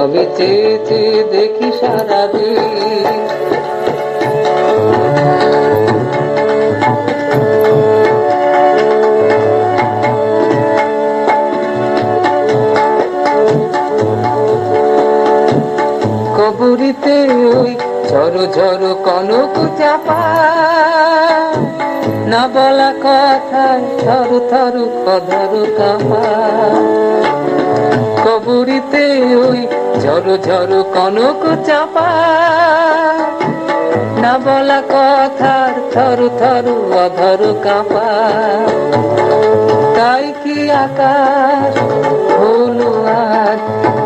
আমি চেয়ে চেয়ে দেখি সারাদিন। কবরিতে ওই ঝড়ো ঝড়ো কনক চাপা। না বলা কথায় থর থর কধর কাপা ঝড়ো ঝড়ো কনক চাপা। না বলা কথার থর থর অধর কাপা। তাই কি আকাশ হলো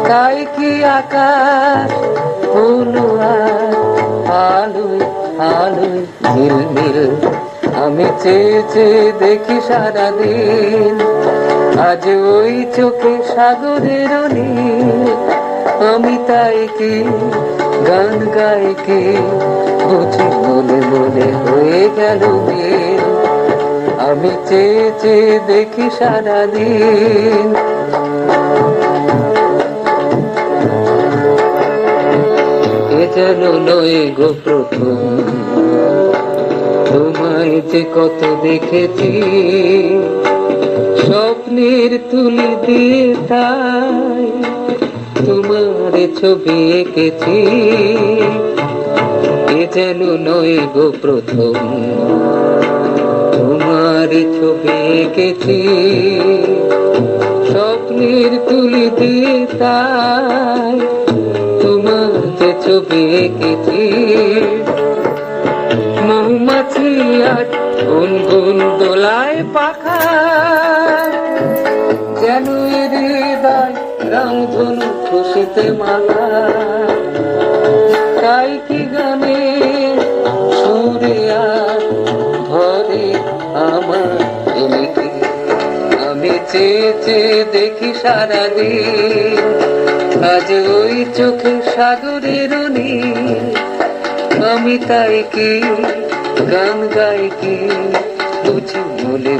তাই কি আকাশ হলো আর আলোয় আলোয় ঝিলমিল আমি চেয়ে চেয়ে দেখি সারাদিন। আজ ওই চোখে সাগরের নীল আমি তাই কি গান গাই কি? বুঝি মনে মনে হয়ে গেল আমি চেয়ে চেয়ে দেখি সারাদিন। এ যেন নয় গো প্রথম। তোমায় যে কত দেখেছি, স্বপ্নের তুলি দিয়ে তাই। তোমার ছবি এঁকেছি। এ যেন নয় গো প্রথম। তোমার ছবি এঁকেছি। স্বপ্নের তুলি দিয়ে তাই তোমার যে ছবি এঁকেছি। মৌমাছি আজ গুনগুন দোলায় পাখা হৃদয় রংধনু খুশিতে মালা। তাই কি গানে সুরে আর ধরে আমার এলিকে আমি চেয়ে চেয়ে দেখি সারাদিন। আজ ওই চোখে সাগরের নীল আমি তাই কি গান গাই কি? বুঝি বলে